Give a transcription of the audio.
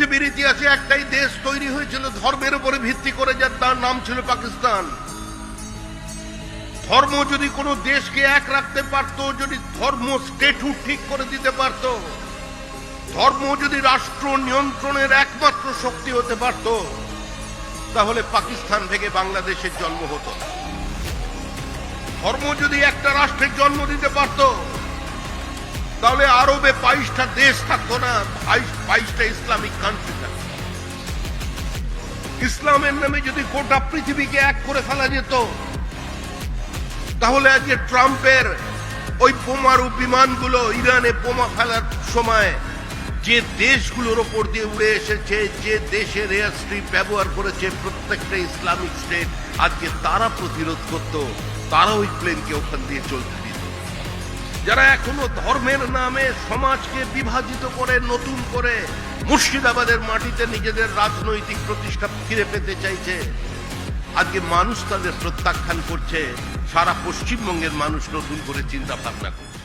পৃথিবীর ইতিহাসে একটাই দেশ তৈরি হয়েছিল ধর্মের উপরে ভিত্তি করে, যার তার নাম ছিল পাকিস্তান। ধর্ম যদি কোনো দেশকে এক রাখতে পারত, যদি ধর্ম স্টেটুট ঠিক করে দিতে পারত, ধর্ম যদি রাষ্ট্র নিয়ন্ত্রণের একমাত্র শক্তি হতে পারত, তাহলে পাকিস্তান থেকে বাংলাদেশের জন্ম হতো। ধর্ম যদি একটা রাষ্ট্রের জন্ম দিতে পারত তাহলে আরবে বাইশটা দেশ থাকতো না বাইশটা ইসলামিক কান্ট্রি থাকতো। ইসলামের নামে যদি গোটা পৃথিবীকে এক করে ফেলা যেত, তাহলে আজকে ট্রাম্পের ওই বোমারু বিমানগুলো ইরানে বোমা ফেলার সময় যে দেশগুলোর ওপর দিয়ে উড়ে এসেছে, যে দেশের এয়ার স্ট্রিপ ব্যবহার করেছে প্রত্যেকটা ইসলামিক স্টেট, আজকে তারা প্রতিরোধ করত, তারা ওই প্লেনকে ওখান দিয়ে চলতে যারা এখনও ধর্মের নামে সমাজকে বিভাজিত করে, নতুন করে মুর্শিদাবাদের মাটিতে নিজেদের রাজনৈতিক প্রতিষ্ঠা ফিরে পেতে চাইছে, আজকে মানুষ তাদের প্রত্যাখ্যান করছে, সারা পশ্চিমবঙ্গের মানুষ নতুন করে চিন্তা ভাবনা করছে।